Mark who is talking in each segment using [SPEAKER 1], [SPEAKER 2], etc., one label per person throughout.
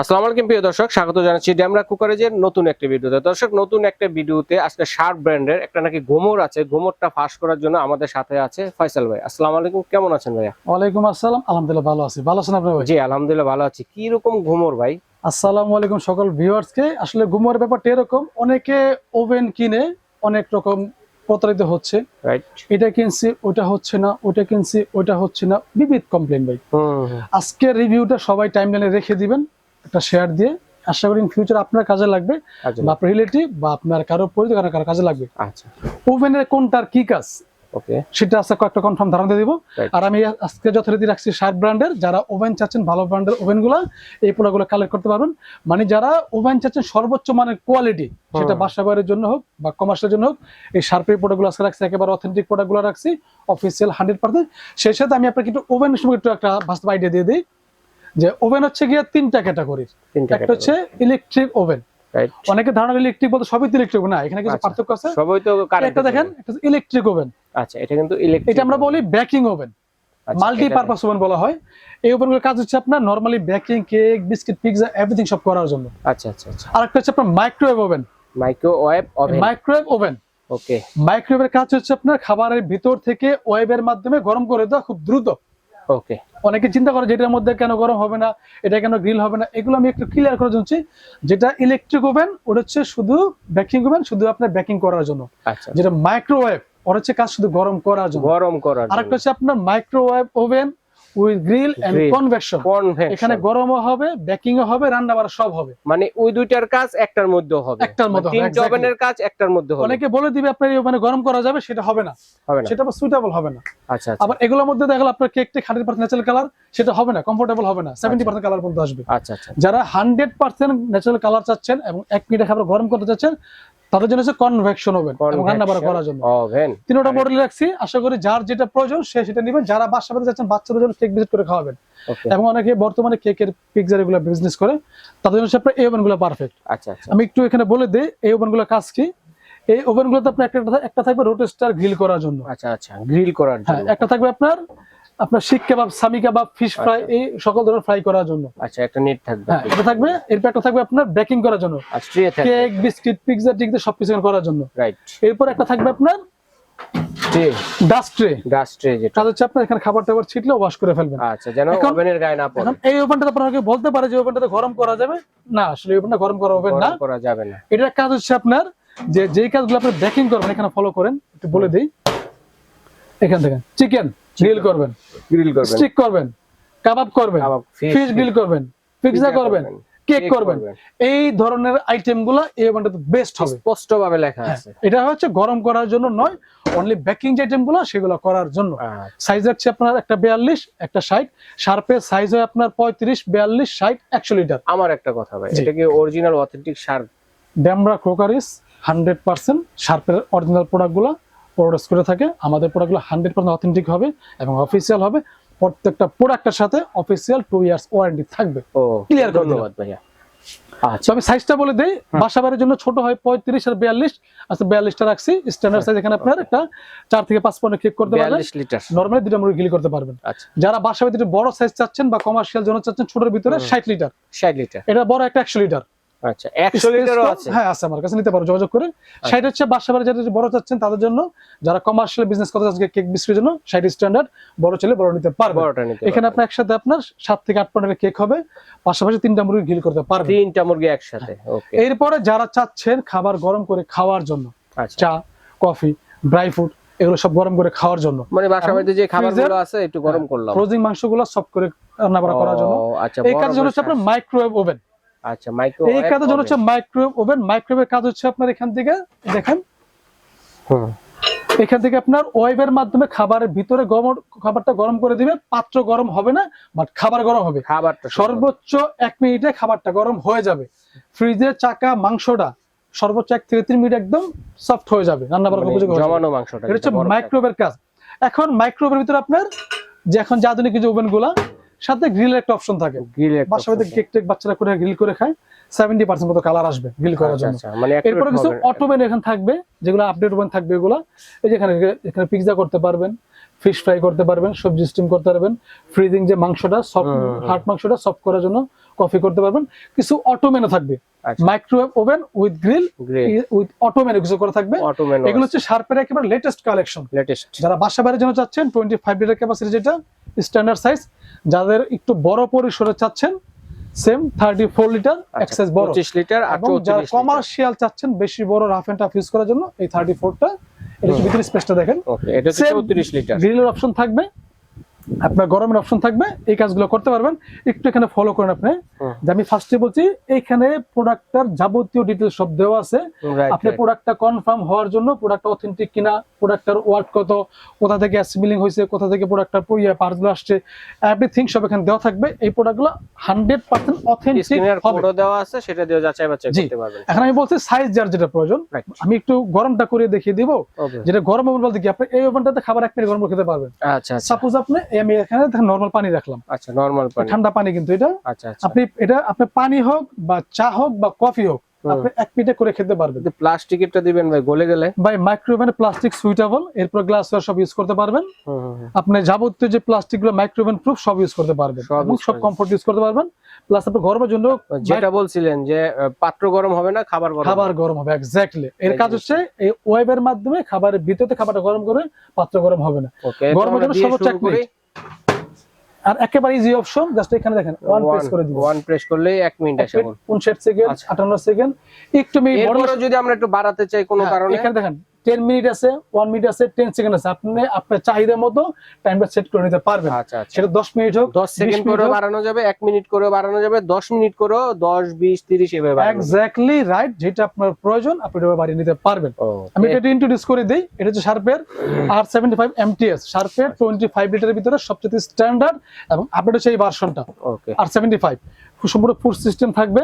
[SPEAKER 1] আসসালামু আলাইকুম প্রিয় দর্শক। স্বাগত জানাচ্ছি ড্যামরা কুকারেজের নতুন একটা ভিডিওতে। দর্শক নতুন একটা ভিডিওতে আজকে শার্প ব্র্যান্ডের একটা নাকি গোমর আছে। গোমরটা ফাঁস করার জন্য আমাদের সাথে আছে ফয়সাল ভাই। আসসালামু আলাইকুম কেমন আছেন ভাইয়া?
[SPEAKER 2] ওয়ালাইকুম আসসালাম। আলহামদুলিল্লাহ ভালো আছি। ভালো আছেন আপনি ভাই?
[SPEAKER 1] জি আলহামদুলিল্লাহ ভালো আছি। কি রকম ঘুমর ভাই?
[SPEAKER 2] আসসালামু আলাইকুম সকল ভিউয়ার্সকে। আসলে ঘুমের ব্যাপারটা এরকম অনেকে ওভেন কিনে অনেক রকম প্রতারিত হচ্ছে।
[SPEAKER 1] রাইট
[SPEAKER 2] এটা কিনছি ওটা হচ্ছে না ওটা কিনছি ওটা হচ্ছে না। বিবিধ কমপ্লেন ভাই।
[SPEAKER 1] হুম।
[SPEAKER 2] আজকের রিভিউটা সবাই টাইমলাইনে রেখে দিবেন। একটা শেয়ার দিয়ে আশা করি ফিউচার আপনার কাজে লাগবে বা আপনার রিলেটিভ বা আপনার কারও পরিচিত কারও কারও কাজে লাগবে।
[SPEAKER 1] আচ্ছা।
[SPEAKER 2] ওভেনের কোনটার কি কাজ?
[SPEAKER 1] ওকে
[SPEAKER 2] সেটা আজকে কয়েকটা কনফার্ম ধারণা দিয়ে দিব। আর আমি আজকে যথারীতি রাখছি শার্প ব্র্যান্ডের যারা ওভেন চাচ্ছেন ভালো ব্র্যান্ডের ওভেনগুলো এই প্রোডাক্টগুলো কালেক্ট করতে পারবেন। মানে যারা ওভেন চাচ্ছেন সর্বোচ্চ মানের কোয়ালিটি সেটা। বাসা বাড়ির জন্য হোক বা কমার্সের জন্য হোক এই শার্পের প্রোডাক্টগুলো আজকে রাখছি একেবারে অথেন্টিক প্রোডাক্টগুলো রাখছি অফিসিয়াল হান্ড্রেড পার্সেন্ট সেই সাথে আমি আপনাকে একটু ওভেন সম্পর্কে একটু একটা বাস্তব আইডিয়া দিয়ে দিই। যে ওভেন হচ্ছে গিয়ে তিনটা ক্যাটাগরির।
[SPEAKER 1] তিনটা
[SPEAKER 2] একটা হচ্ছে ইলেকট্রিক ওভেন অনেকে ধারণা ইলেকট্রিক বলতে সবই ইলেকট্রিক না এখানে কিছু
[SPEAKER 1] আচ্ছা।
[SPEAKER 2] পার্থক্য আছে?
[SPEAKER 1] সবাই তো
[SPEAKER 2] একটা দেখেন একটা ইলেকট্রিক ওভেন
[SPEAKER 1] আচ্ছা এটা কিন্তু ইলেকট্রিক
[SPEAKER 2] এটা আমরা বলি baking oven multi purpose oven বলা হয়। এই ওভেনগুলোর কাজ হচ্ছে আপনার normally baking cake biscuit pizza everything সব করার জন্য।
[SPEAKER 1] আচ্ছা আচ্ছা আচ্ছা।
[SPEAKER 2] আর একটা হচ্ছে আপনার microwave oven
[SPEAKER 1] microwave oven
[SPEAKER 2] microwave oven
[SPEAKER 1] okay
[SPEAKER 2] মাইক্রোওয়েভের কাজ হচ্ছে আপনার খাবারের ভিতর থেকে ওয়েভের মাধ্যমে গরম করে দেওয়া খুব দ্রুত।
[SPEAKER 1] ওকে
[SPEAKER 2] অনেকে চিন্তা করে যেটার মধ্যে কেন গরম হবে না এটা কেন গ্রিল হবে না এগুলো আমি একটু ক্লিয়ার করে দিচ্ছি। যেটা ইলেকট্রিক ওভেন ওটা হচ্ছে শুধু বেকিং ওভেন শুধু আপনার বেকিং করার জন্য।
[SPEAKER 1] আচ্ছা।
[SPEAKER 2] যেটা মাইক্রোওয়েভ ওর হচ্ছে কাজ শুধু গরম করার জন্য।
[SPEAKER 1] গরম করার
[SPEAKER 2] আরেকটা হচ্ছে আপনার microwave oven with grill and. Convection এখানে গরমও হবে বেকিংও হবে রান্না বাড়া সব হবে।
[SPEAKER 1] মানে ওই দুইটার কাজ একটার মধ্যে হবে।
[SPEAKER 2] একটার মধ্যে
[SPEAKER 1] মানে তিনটা ওভেনের কাজ একটার মধ্যে হবে।
[SPEAKER 2] অনেকে বলে দিবে আপনার এই ওভেনে গরম করা যাবে সেটা হবে না।
[SPEAKER 1] হবে না।
[SPEAKER 2] সেটা সুইটেবল হবে না।
[SPEAKER 1] আচ্ছা আচ্ছা।
[SPEAKER 2] আবার এগুলোর মধ্যে দেখা গেল আপনার কেকটা হান্ড্রেড পার্সেন্ট ন্যাচারাল কালার সেটা হবে না কমফোর্টেবল হবে না। সেভেন্টি পার্সেন্ট কালার পর্যন্ত আসবে।
[SPEAKER 1] আচ্ছা আচ্ছা।
[SPEAKER 2] যারা হান্ড্রেড পার্সেন্ট ন্যাচারাল কালার চাচ্ছেন এবং এক মিনিটে খাবার গরম করতে চাচ্ছেন তাদের জন্য হচ্ছে কনভেকশন ওভেন এবং রান্না বাড়া করার জন্য।
[SPEAKER 1] ওভেন
[SPEAKER 2] তিনটা মডেল রাখছি। আশা করি যার যেটা প্রয়োজন সে সেটা নেবেন। যারা বাসা বাড়িতে যাচ্ছেন বাচ্চাদের জন্য কেক ভিজিট করে খাওয়াবেন। এবং অনেকে বর্তমানে কেকের পিকজার এগুলো বিজনেস করে তাদের জন্য আপনার এই ওভেনগুলো পারফেক্ট
[SPEAKER 1] আচ্ছা আচ্ছা।
[SPEAKER 2] আমি একটু এখানে বলে দিই এই ওভেনগুলো কাজ কি? এই ওভেন গুলোতে আপনার একটা একটা থাকবে রোটেস্টার গ্রিল করার জন্য।
[SPEAKER 1] আচ্ছা আচ্ছা গ্রিল করার
[SPEAKER 2] হ্যাঁ
[SPEAKER 1] জন্য।
[SPEAKER 2] একটা থাকবে আপনার আপনার শিক কাবাব সামি কাবাব ফিশ ফ্রাই এই সকল ধরনের ফ্রাই করার জন্য।
[SPEAKER 1] আচ্ছা একটা নেট থাকবে
[SPEAKER 2] হ্যাঁ এটা থাকবে এরপর একটা থাকবে আপনার বেকিং করার জন্য।
[SPEAKER 1] আচ্ছা
[SPEAKER 2] কেক বিস্কিট পিৎজা টিকতে সবকিছু করার জন্য।
[SPEAKER 1] রাইট
[SPEAKER 2] এরপর একটা থাকবে আপনার
[SPEAKER 1] tray
[SPEAKER 2] dust tray
[SPEAKER 1] dust tray যেটা।
[SPEAKER 2] কাজ হচ্ছে আপনার এখানে খাবার টাবার ছিটলে ওয়াশ করে ফেলবেন।
[SPEAKER 1] আচ্ছা যেন ওভেনের গায়ে না পড়ে।
[SPEAKER 2] এই ওভেনটা আপনাকে বলতে পারে যে ওভেনটাতে গরম করা যাবে। না আসলে ওভেনটা গরম করা ওভেন না।
[SPEAKER 1] করা যাবে না।
[SPEAKER 2] এটার কাজ হচ্ছে আপনার যে যেই কাজগুলো আপনি বেকিং করবেন এখানে ফলো করেন একটু বলে দিই। এখান থেকে চিকেন গ্রিল করবেন।
[SPEAKER 1] গ্রিল করবেন।
[SPEAKER 2] স্টিক করবেন। কাবাব করবেন। ফিশ গ্রিল করবেন। পিৎজা করবেন। কেক করবেন। এই ধরনের আইটেমগুলা এই ওভেনটাতে বেস্ট হবে।
[SPEAKER 1] স্পষ্ট ভাবে লেখা
[SPEAKER 2] হ্যাঁ,
[SPEAKER 1] আছে।
[SPEAKER 2] এটা হচ্ছে গরম করার জন্য নয় অনলি বেকিং যে আইটেমগুলো সেগুলো করার জন্য। সাইজ হচ্ছে আপনার একটা বিয়াল্লিশ একটা ষাট। শার্পের সাইজ হয় আপনার পঁয়ত্রিশ বিয়াল্লিশ ষাট একশো লিটার।
[SPEAKER 1] আমার একটা কথা ভাই এটা কি অরিজিনাল অথেন্টিক সার
[SPEAKER 2] ড্যামরা ক্রোকারিস হান্ড্রেড পার্সেন্ট শার্পের অরিজিনাল প্রোডাক্টগুলো প্রোডাক্ট করে থাকে আমাদের প্রোডাক্টগুলো হান্ড্রেড পার্সেন্ট অথেন্টিক হবে এবং অফিসিয়াল হবে। প্রত্যেকটা প্রোডাক্টের সাথে অফিসিয়াল টু ইয়ার্স ওয়ারেন্টি থাকবে। করে
[SPEAKER 1] ধন্যবাদ ভাইয়া। আচ্ছা।
[SPEAKER 2] আমি সাইজটা বলে দিই বাসা বাড়ির জন্য ছোট হয় পঁয়ত্রিশ আর বিয়াল্লিশ। আচ্ছা বিয়াল্লিশটা রাখছি। স্ট্যান্ডার্ড সাইজ এখানে আপনার একটা চার থেকে পাঁচ পয়েন্ট কেক করতে পারবেন।
[SPEAKER 1] লিটার।
[SPEAKER 2] নর্মালি দুটা মুরগি গিলি করতে পারবেন।
[SPEAKER 1] আচ্ছা।
[SPEAKER 2] যারা বাসা বাড়িতে বড় সাইজ চাচ্ছেন বা কমার্শিয়াল জন্য চাচ্ছেন ছোটের ভিতরে। ষাট লিটার।
[SPEAKER 1] ষাট লিটার।
[SPEAKER 2] এটা বড় একটা একশো লিটার।
[SPEAKER 1] আচ্ছা একশো লিটারও আছে?
[SPEAKER 2] হ্যাঁ আছে আমার কাছে নিতে পারো যোগাযোগ সাইড হচ্ছে বাসা বাড়ি যারা বড় চাচ্ছেন তাদের জন্য যারা কমার্শিয়াল বিজনেস করতে চাচ্ছেন কেক বিস্কুটের জন্য সাইড স্ট্যান্ডার্ড বড় ছেলে বড় নিতে পারবে
[SPEAKER 1] বড়টা নিতে
[SPEAKER 2] এখানে আপনার একসাথে আপনার সাত থেকে কেক হবে পাশাপাশি তিনটা মুরগি গ্রিল করতে পারবে
[SPEAKER 1] তিনটা মুরগি একসাথে ওকে
[SPEAKER 2] এরপরে যারা চাচ্ছেন খাবার গরম করে খাওয়ার জন্য
[SPEAKER 1] আচ্ছা।
[SPEAKER 2] চা কফি ড্রাই ফ্রুট এগুলো সব গরম করে খাওয়ার জন্য।
[SPEAKER 1] মানে বাসা বাড়িতে যে খাবারগুলো আছে একটু গরম করলাম।
[SPEAKER 2] ফ্রোজিং মাংসগুলো সব করে রান্না করার জন্য।
[SPEAKER 1] আচ্ছা
[SPEAKER 2] এই কাজের জন্য হচ্ছে আপনার মাইক্রোওয়েভ ওভেন
[SPEAKER 1] আচ্ছা মাইক্রো
[SPEAKER 2] এই জন্য হচ্ছে মাইক্রোওয়েভ ওভেন মাইক্রোওয়েভের কাজ হচ্ছে আপনার এখান থেকে দেখেন। এখান থেকে আপনার ওয়েভের মাধ্যমে খাবারের ভিতরে গরম খাবারটা গরম করে দিবে। পাত্র গরম হবে না বাট খাবার গরম হবে।
[SPEAKER 1] খাবারটা
[SPEAKER 2] সর্বোচ্চ এক মিনিটে খাবারটা গরম হয়ে যাবে। ফ্রিজের চাকা মাংসটা সর্বোচ্চ এক থেকে তিন মিনিট একদম সফট হয়ে যাবে। রান্না করার
[SPEAKER 1] মানে
[SPEAKER 2] উপযোগী
[SPEAKER 1] জমানো মাংসটা
[SPEAKER 2] এটা হচ্ছে। মাইক্রোওয়েভের কাজ। এখন মাইক্রোওয়েভের ভিতরে আপনার যে এখন যে আধুনিক যে ওভেনগুলা সাথে গ্রিলের একটা অপশন থাকে।
[SPEAKER 1] Grill একটা
[SPEAKER 2] বাসা বাড়িতে কেক টেক বাচ্চারা করে গ্রিল করে খায় সেভেন্টি পার্সেন্ট মতো কালার আসবে গ্রিল করার
[SPEAKER 1] আচ্ছা,
[SPEAKER 2] জন্য।
[SPEAKER 1] আচ্ছা, মানে
[SPEAKER 2] এরপরে কিছু অটোমেন এখানে থাকবে যেগুলো আপডেট ওভেন থাকবে এগুলো। এই যে এখানে এখানে পিৎজা করতে পারবেন ফিশ ফ্রাই করতে পারবেন সবজি স্টিম করতে পারবেন ফ্রিজিং যে মাংসটা সফট। হার্ট মাংসটা সফট করার জন্য কফি করতে পারবেন। কিছু অটো মেনু থাকবে। Microwave oven with grill with auto menu কিছু করে থাকবে। এগুলো হচ্ছে শার্পের একেবারে লেটেস্ট কালেকশন
[SPEAKER 1] লেটেস্ট
[SPEAKER 2] যারা বাসা বাড়ির জন্য চাচ্ছেন টোয়েন্টি ফাইভ লিটার ক্যাপাসিটি যেটা স্ট্যান্ডার্ড সাইজ যাদের একটু বড় পরিসরে চাচ্ছেন same thirty four litre excess বড়।
[SPEAKER 1] 25 লিটার
[SPEAKER 2] এবং যারা কমার্শিয়াল চাচ্ছেন বেশি বড় রাফ এন্ড টাফ ইউজ করার জন্য এই থার্টি ফোরটা এটা ভিতরে স্পেসটা দেখেন।
[SPEAKER 1] ওকে এটা 34 লিটার
[SPEAKER 2] গ্রিলের অপশন থাকবে আপনার গরমের অপশন থাকবে এই কাজগুলো করতে পারবেন। একটু এখানে ফলো করেন আপনি। যে আমি ফার্স্টে বলছি এইখানে প্রোডাক্টটার যাবতীয় ডিটেলস সব দেওয়া আছে। আপনি প্রোডাক্টটা কনফার্ম হওয়ার জন্য প্রোডাক্ট অথেন্টিক কিনা প্রোডাক্টটার ওয়ার্ড কত কোথা থেকে অ্যাসেম্বলিং হয়েছে কোথা থেকে প্রোডাক্টটা পার্টসগুলো আসছে এভরিথিং সব এখানে দেওয়া থাকবে। এই প্রোডাক্টগুলো হান্ড্রেড পার্সেন্ট অথেন্টিক হবে।
[SPEAKER 1] দেওয়া আছে সেটা দিয়ে যাচাই বাছাই করতে পারবেন।
[SPEAKER 2] এখন আমি বলছি সাইজ যার যেটা প্রয়োজন আমি একটু গরমটা করে দেখিয়ে দিব। যেটা গরম ওভেন বলতে কি আপনি এই ওভেনটাতে খাবার এক মিনিট গরম খেতে পারবেন।
[SPEAKER 1] আচ্ছা আচ্ছা।
[SPEAKER 2] সাপোজ আপনি এই আমি এখানে নর্মাল পানি রাখলাম।
[SPEAKER 1] আচ্ছা নরমাল পানি।
[SPEAKER 2] ঠান্ডা পানি কিন্তু এটা।
[SPEAKER 1] আচ্ছা আচ্ছা।
[SPEAKER 2] আপনি এটা আপনি পানি হোক বা চা হোক বা কফি হোক। আপনি এক মিনিটে করে খেতে পারবেন।
[SPEAKER 1] যদি প্লাস্টিকেরটা দিবেন ভাই গলে গেলে।
[SPEAKER 2] ভাই মাইক্রোওভেনে প্লাস্টিক সুইটেবল এরপর গ্লাস সব ইউজ করতে পারবেন। আপনি যাবতীয় যে প্লাস্টিকগুলো মাইক্রোওভেন প্রুফ সব ইউজ করতে পারবেন।
[SPEAKER 1] সব
[SPEAKER 2] কমফোর্ট ইউজ করতে পারবেন। প্লাস আপনি গরমের জন্য
[SPEAKER 1] যেটা বলছিলেন যে পাত্র গরম হবে না খাবার গরম
[SPEAKER 2] খাবার গরম হবে এক্স্যাক্টলি এর কাজ হচ্ছে এই ওয়েবের মাধ্যমে খাবারের ভিতরে খাবারটা গরম করে পাত্র গরম হবে না। গরমের জন্য সর্বোচ্চ এক মিনিট। আর একেবারে ইজি অপশন জাস্ট এখানে দেখেন ওয়ান প্রেস করে দিব।
[SPEAKER 1] ওয়ান প্রেস করলেই 1 মিনিট আসে বল।
[SPEAKER 2] 59 সেকেন্ড
[SPEAKER 1] আচ্ছা।
[SPEAKER 2] 58 সেকেন্ড একটু মি বড়
[SPEAKER 1] যদি আমরা একটু বাড়াতে চাই কোনো
[SPEAKER 2] হ্যাঁ,
[SPEAKER 1] কারণে?
[SPEAKER 2] এখানে দেখেন 10 মিনিট আছে ওয়ান মিনিট আছে টেন সেকেন্ড আছে। আপনি আপনার চাহিদা মতো টাইমটা সেট করে নিতে পারবেন।
[SPEAKER 1] আচ্ছা আচ্ছা।
[SPEAKER 2] সেটা 10 মিনিট হোক
[SPEAKER 1] 10 সেকেন্ড করে। বাড়ানো যাবে 1 মিনিট করে বাড়ানো যাবে 10 মিনিট করে দশ বিশ তিরিশ এভাবে
[SPEAKER 2] এক্স্যাক্টলি রাইট যেটা আপনার প্রয়োজন আপনি বাড়িয়ে নিতে পারবেন। আমি এটা ইন্ট্রোডিউস করে দিই এটা হচ্ছে শার্পের আর সেভেন্টি ফাইভ এমটিএস শার্পের টোয়েন্টি ফাইভ লিটারের ভিতরে সবচেয়ে স্ট্যান্ডার্ড এবং আপনার হচ্ছে এই ভার্সনটা
[SPEAKER 1] ওকে
[SPEAKER 2] আর সেভেন্টি ফাইভ সম্পূর্ণ ফুড সিস্টেম থাকবে।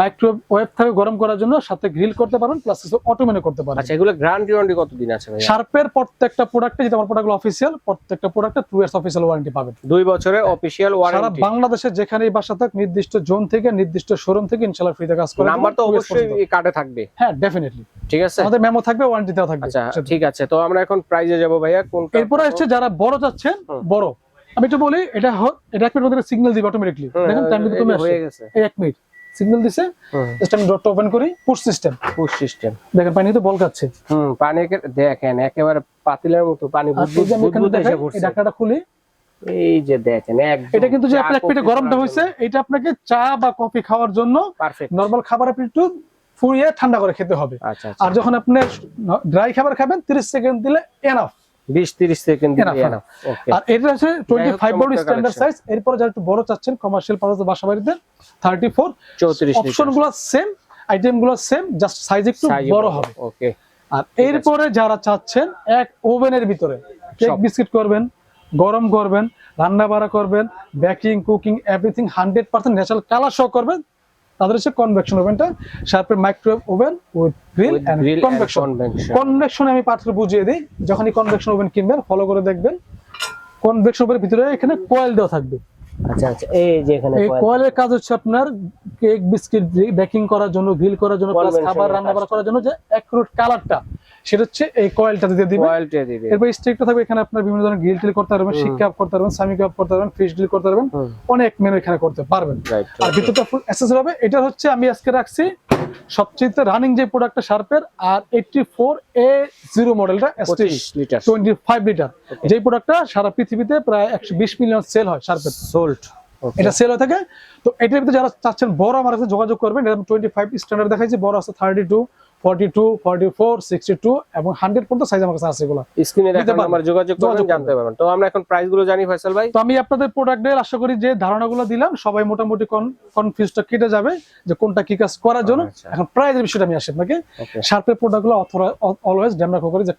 [SPEAKER 2] মাইক্রোওয়েভ থাকবে গরম করার জন্য সাথে গ্রিল করতে পারবেন প্লাস অটোমেনে করতে পারবেন
[SPEAKER 1] আচ্ছা এগুলো গ্যারান্টি ওয়ারেন্টি কতদিন আছে ভাই
[SPEAKER 2] শার্পের প্রত্যেকটা প্রোডাক্টে যেটা আমার প্রোডাক্ট অফিসিয়াল প্রত্যেকটা প্রোডাক্টে টু ইয়ার্স অফিসিয়াল ওয়ারেন্টি পাবেন।
[SPEAKER 1] দুই বছরের অফিশিয়াল
[SPEAKER 2] সারা বাংলাদেশে যেখানেই বাসা থাক নির্দিষ্ট জোন থেকে নির্দিষ্ট শোরুম থেকে ইনশাল্লাহ ফ্রিতে কাজ করে
[SPEAKER 1] নাম্বার তো অবশ্যই কার্ডে থাকবে।
[SPEAKER 2] হ্যাঁ ডেফিনেটলি
[SPEAKER 1] ঠিক আছে?
[SPEAKER 2] আমাদের মেমো থাকবে ওয়ারেন্টি দেওয়া থাকবে।
[SPEAKER 1] আচ্ছা ঠিক আছে। তো আমরা এখন প্রাইজে যাব ভাইয়া কোনটা
[SPEAKER 2] এরপরে আসছে যারা বড় চাচ্ছেন
[SPEAKER 1] হুম।
[SPEAKER 2] বড়। আমি একটু বলি এটা এটা এক মিনিট মধ্যে সিগন্যাল দিবে অটোমেটিকলি দেখেন টাইম কিন্তু কমে আসছে।
[SPEAKER 1] হয়ে গেছে
[SPEAKER 2] এক মিনিট সিগন্যাল দিছে জাস্ট আমি ডটটা ওপেন করি পুশ সিস্টেম
[SPEAKER 1] পুশ সিস্টেম
[SPEAKER 2] দেখেন পানি তো বল খাচ্ছে।
[SPEAKER 1] হুম পানি দেখেন একেবারে পাতিলের মতো পানি বুদবুদ এসে
[SPEAKER 2] এই
[SPEAKER 1] পড়ছে।
[SPEAKER 2] ঢাকনাটা খুলি।
[SPEAKER 1] এই যে দেখেন
[SPEAKER 2] এটা কিন্তু যে আপনার
[SPEAKER 1] কফি
[SPEAKER 2] গরমটা হয়েছে এটা আপনাকে চা বা কফি খাওয়ার জন্য
[SPEAKER 1] পারফেক্ট
[SPEAKER 2] নর্মাল খাবার আপনি একটু ফুরিয়ে ঠান্ডা করে খেতে হবে।
[SPEAKER 1] আচ্ছা আচ্ছা।
[SPEAKER 2] আর যখন আপনি ড্রাই খাবার খাবেন 30 সেকেন্ড দিলে এনাফ
[SPEAKER 1] 20 30 সেকেন্ড
[SPEAKER 2] Enough,
[SPEAKER 1] দিয়ে
[SPEAKER 2] enough.
[SPEAKER 1] না ওকে
[SPEAKER 2] আর এটা হচ্ছে 25 বডি স্ট্যান্ডার্ড সাইজ এরপর যারা একটু বড় চাচ্ছেন কমার্শিয়াল পারপাস বাসা বাড়িতে 34
[SPEAKER 1] 34
[SPEAKER 2] option same item same just size একটু বড় হবে।
[SPEAKER 1] ওকে
[SPEAKER 2] আর এরপরে যারা চাচ্ছেন এক ওভেনের ভিতরে কেক বিস্কিট করবেন গরম করবেন রান্না বাড়া করবেন baking cooking everything hundred percent natural colour show করবেন তাদের হচ্ছে কনভেকশন ওভেনটা শার্পের microwave oven with grill and convection
[SPEAKER 1] convection
[SPEAKER 2] আমি পাত্র বুঝিয়ে দিই যখনই কনভেকশন ওভেন কিনবেন ফলো করে দেখবেন। কনভেকশন ওভেনের ভিতরে এখানে কয়েল দেওয়া থাকবে।
[SPEAKER 1] আচ্ছা আচ্ছা এই যে এখানে
[SPEAKER 2] এই কয়েলের কাজ হচ্ছে আপনার কেক বিস্কিট বেকিং করার জন্য গ্রিল করার জন্য প্লাস খাবার রান্না। করার জন্য যে অ্যাকুরেট কালারটা সেটা হচ্ছে এই কয়েলটা দিয়ে দিবেন।
[SPEAKER 1] Coil টা দিবে
[SPEAKER 2] এরপর স্টেকটা থাকবে এখানে আপনার বিভিন্ন ধরনের গ্রিল টিল করতে পারবেন। শিক কাপ করতে পারবেন সামি কাপ করতে পারবেন ফিশ গ্রিল করতে পারবেন অনেক মেনু এখানে করতে পারবেন। আর ভিতরটা ফুল অ্যাসেসরি হবে। এটা হচ্ছে আমি আজকে রাখছি সবচেয়ে রানিং যে প্রোডাক্টটা শার্পের আর এইটটি ফোর এ জিরো মডেলটা এসটি
[SPEAKER 1] 25 লিটার
[SPEAKER 2] লিটার যে প্রোডাক্টটা সারা পৃথিবীতে প্রায় একশো বিশ মিলিয়ন সেল হয় শার্পের
[SPEAKER 1] সোল্ড
[SPEAKER 2] এটা সেল হয়ে থাকে। তো এটার ভিতরে যারা চাচ্ছেন বড় আমার কাছে যোগাযোগ করবেন এটা টোয়েন্টি ফাইভ স্ট্যান্ডার্ড দেখাইছি বড় আছে thirty two forty two forty four sixty two এবং হান্ড্রেড পর্যন্ত সাইজ আমার কাছে আছে এগুলো।
[SPEAKER 1] স্ক্রিনে যোগাযোগ
[SPEAKER 2] যোগাযোগ
[SPEAKER 1] জানতে পারবেন। তো আমরা এখন জানি ফয়সাল ভাই।
[SPEAKER 2] তো আমি আপনাদের প্রোডাক্টের আশা করি যে ধারণাগুলো দিলাম সবাই মোটামুটি কনফিউজটা কেটে যাবে যে কোনটা কি কাজ করার জন্য।
[SPEAKER 1] আচ্ছা।
[SPEAKER 2] এখন প্রাইজের বিষয়টা আমি আসি আপনাকে।
[SPEAKER 1] ওকে
[SPEAKER 2] শার্পের প্রোডাক্টগুলো অলওয়েজ ড্যামরা করে যে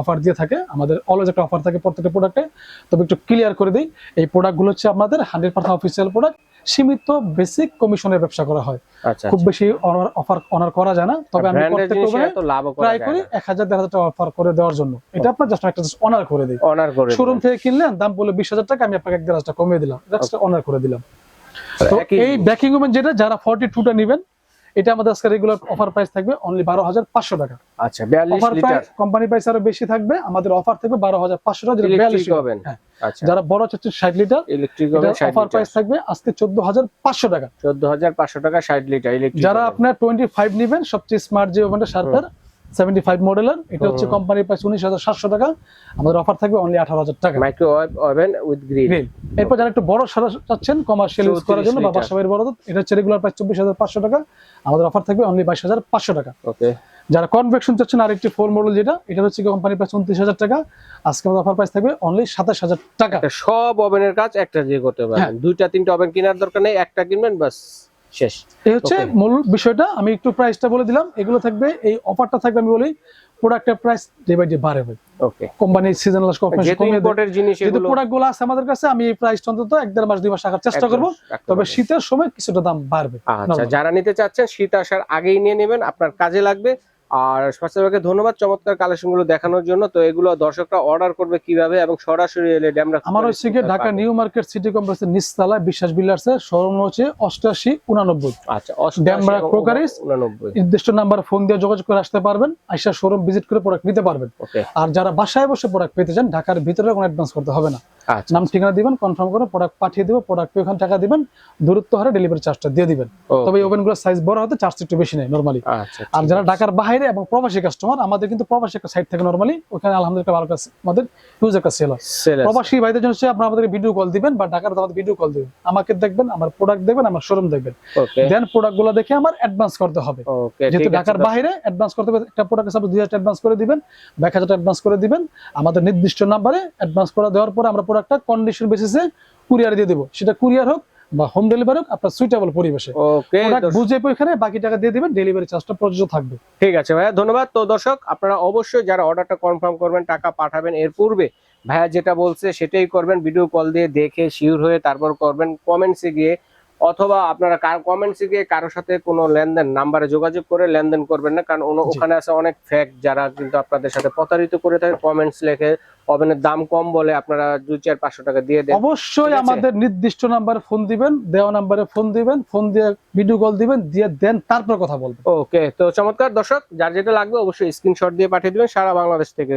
[SPEAKER 2] অফার দিয়ে থাকে। আমাদের অলওয়েজ একটা অফার থাকে প্রত্যেকটা প্রোডাক্টে তবে একটু ক্লিয়ার করে দিই এই প্রোডাক্টগুলো হচ্ছে আমাদের হান্ড্রেড পার্সেন্ট অফিসিয়াল প্রোডাক্ট সীমিত বেসিক কমিশনের ব্যবসা করা হয়।
[SPEAKER 1] আচ্ছা
[SPEAKER 2] খুব বেশি অফার অনার করা যায় না তবে আমি
[SPEAKER 1] করতে লাভ করা
[SPEAKER 2] ট্রাই করি
[SPEAKER 1] না।
[SPEAKER 2] এক হাজার দেড় হাজার টাকা অফার করে দেওয়ার জন্য। এটা আপনার জাস্ট একটা অনার করে দিই।
[SPEAKER 1] অনার করে
[SPEAKER 2] শোরুম থেকে কিনলেন দাম বলে বিশ হাজার টাকা আমি আপনাকে এক দেড় হাজার টাকা কমিয়ে দিলাম। জাস্ট অনার করে দিলাম। তো এই ব্যাকিং ওভেন যেটা যারা ফর্টি টুটা নেবেন এটা আমাদের আজকে রেগুলার অফার প্রাইস থাকবে অনলি বারো হাজার পাঁচশো টাকা।
[SPEAKER 1] আচ্ছা 42
[SPEAKER 2] অফার প্রাইস কোম্পানি প্রাইস আরও বেশি থাকবে আমাদের অফার থাকবে বারো হাজার পাঁচশো টাকা বিয়াল্লিশ
[SPEAKER 1] ইলেকট্রিক
[SPEAKER 2] 42
[SPEAKER 1] ওভেন
[SPEAKER 2] হ্যাঁ।
[SPEAKER 1] আচ্ছা।
[SPEAKER 2] যারা বড় হচ্ছে ষাট লিটার
[SPEAKER 1] ইলেকট্রিক
[SPEAKER 2] অফার প্রাইস থাকবে আজকে চোদ্দ হাজার পাঁচশো টাকা।
[SPEAKER 1] চোদ্দ হাজার পাঁচশো টাকা ষাট লিটার ইলেকট্রিক
[SPEAKER 2] যারা আপনার টোয়েন্টি ফাইভ নেবেন সবচেয়ে স্মার্ট যে ওভেনটা শার্পের সেভেন্টি ফাইভ মডেলের এটা হচ্ছে কোম্পানির প্রাইস উনিশ হাজার সাতশো টাকা। আমাদের অফার থাকবে অনলি আঠারো হাজার টাকা।
[SPEAKER 1] মাইক্রোওয়েভ ওভেন উইথ গ্রিল
[SPEAKER 2] এরপর যারা একটু বড় সারা চাচ্ছেন কমার্শিয়াল ইউজ করার জন্য বা
[SPEAKER 1] 34
[SPEAKER 2] বাসাবাড়ির বড় এটা হচ্ছে রেগুলার প্রাইস চব্বিশ হাজার পাঁচশো টাকা। আমাদের অফার থাকবে অনলি বাইশ হাজার পাঁচশো টাকা।
[SPEAKER 1] ওকে
[SPEAKER 2] যারা কনভেকশন চাচ্ছেন আরেকটি ফোর মডেল যেটা এটা হচ্ছে কোম্পানির প্রাইস উনত্রিশ হাজার টাকা। আজকে আমাদের অফার প্রাইস থাকবে অনলি সাতাশ হাজার টাকা।
[SPEAKER 1] সব ওভেনের কাজ একটা দিয়ে করতে পারবেন।
[SPEAKER 2] হ্যাঁ।
[SPEAKER 1] দুইটা তিনটা ওভেন কেনার দরকার নেই একটা কিনবেন বাস। শেষ।
[SPEAKER 2] এই হচ্ছে মূল বিষয়টা। আমি একটু প্রাইসটা বলে দিলাম। এগুলো থাকবে এই অফারটা থাকবে আমি বলি প্রোডাক্টের প্রাইস ডে বাই ডে বাড়বে
[SPEAKER 1] ওকে
[SPEAKER 2] কোম্পানি সিজনাল
[SPEAKER 1] লস
[SPEAKER 2] কমিয়ে যেহেতু
[SPEAKER 1] এগুলো
[SPEAKER 2] প্রোডাক্টগুলো আছে আমাদের কাছে আমি এই প্রাইস অন্তত এক দেড় মাস দুই মাস রাখার চেষ্টা করব। তবে শীতের সময় কিছুটা দাম বাড়বে।
[SPEAKER 1] আচ্ছা যারা নিতে চাচ্ছেন শীত আসার আগেই নিয়ে নেবেন। আপনার কাজে লাগবে। আর স্পেশালভাবে ধন্যবাদ চমৎকার কালেকশনগুলো দেখানোর জন্য। তো এগুলো দর্শকরা অর্ডার করবে কীভাবে এবং সরাসরি এলে ড্যামরা
[SPEAKER 2] আমার হচ্ছে গিয়ে ঢাকা নিউ মার্কেট সিটি কমপ্লেক্সের নিচতলায় বিশ্বাস বিল্ডার্সের শোরুম হচ্ছে অষ্টাশি উনানব্বই।
[SPEAKER 1] আচ্ছা
[SPEAKER 2] ড্যামরা ক্রোকারিস।
[SPEAKER 1] উনানব্বই।
[SPEAKER 2] নির্দিষ্ট নাম্বার ফোন দিয়ে যোগাযোগ করে আসতে পারবেন আইসা শোরুম ভিজিট করে প্রোডাক্ট নিতে পারবেন।
[SPEAKER 1] ওকে।
[SPEAKER 2] আর যারা বাসায় বসে প্রোডাক্ট পেতে চান ঢাকার ভিতরে কোনো অ্যাডভান্স করতে হবে না।
[SPEAKER 1] আচ্ছা।
[SPEAKER 2] নাম ঠিকানা দিবেন কনফার্ম করে প্রোডাক্ট পাঠিয়ে দেবো প্রোডাক্ট পেয়ে ওখানে টাকা দিবেন দূরত্ব হারে ডেলিভারি চার্জটা দিয়ে দিবেন। তবে ওভেনগুলোর সাইজ বড় হতে চার্জ একটু বেশি নেয় নর্মালি
[SPEAKER 1] আচ্ছা
[SPEAKER 2] আর যারা ঢাকার বাইরে এবং প্রবাসী কাস্টমার আমাদের কিন্তু প্রবাসী একটা সাইট থাকে নর্মালি ওখানে আলহামদুলিল্লাহ ভালো কাছে আমাদের ইউজ একটা সেল হয়। প্রবাসী ভাইদের জন্য আপনারা আমাদের ভিডিও কল দিবেন বা ঢাকার আমাদের ভিডিও কল দিবেন। আমাকে দেখবেন আমার প্রোডাক্ট দেখবেন আমার শোরুম দেখবেন। দেন প্রোডাক্টগুলো দেখে আমার অ্যাডভান্স করতে হবে। যেহেতু ঢাকার বাইরে অ্যাডভান্স করতে হবে একটা প্রোডাক্ট সাপোজ দুই হাজার অ্যাডভান্স করে দিবেন বা এক হাজার অ্যাডভান্স করে দিবেন। আমাদের নির্দিষ্ট নাম্বারে অ্যাডভান্স করে দেওয়ার পরে আমরা প্রোডাক্টটা কন্ডিশন বেসিসে কুরিয়ার দিয়ে দেবো। সেটা কুরিয়ার হোক বা হোম ডেলিভারি হোক আপনার সুইটেবল পরিবেশে। বুঝে ওইখানে এখানে বাকি টাকা দিয়ে দিবেন ডেলিভারি চার্জটা প্রযোজ্য থাকবে।
[SPEAKER 1] ঠিক আছে ভাইয়া ধন্যবাদ। তো দর্শক আপনারা অবশ্যই যারা অর্ডারটা কনফার্ম করবেন টাকা পাঠাবেন এর পূর্বে ভাইয়া যেটা বলছে সেটাই করবেন। ভিডিও কল দিয়ে দেখে শিওর হয়ে তারপর করবেন। কমেন্টসে গিয়ে অথবা আপনারা কার কমেন্টসে গিয়ে কারোর সাথে কোনো লেনদেন নাম্বারে যোগাযোগ করে লেনদেন করবেন না কারণ ওখানে আছে অনেক ফ্যাক যারা কিন্তু আপনাদের সাথে প্রতারিত করে থাকে কমেন্টস লেখে ওভেনের দাম কম বলে আপনারা দুই চার পাঁচশো টাকা দিয়ে দেন।
[SPEAKER 2] অবশ্যই আমাদের নির্দিষ্ট নাম্বারে ফোন দিবেন দেওয়া নাম্বারে ফোন দিবেন ফোন দিয়ে ভিডিও কল দিবেন দিয়ে দেন তারপর কথা বলবেন।
[SPEAKER 1] ওকে তো চমৎকার। দর্শক যার যেটা লাগবে অবশ্যই স্ক্রিনশট দিয়ে পাঠিয়ে দিবেন সারা বাংলাদেশ থেকে।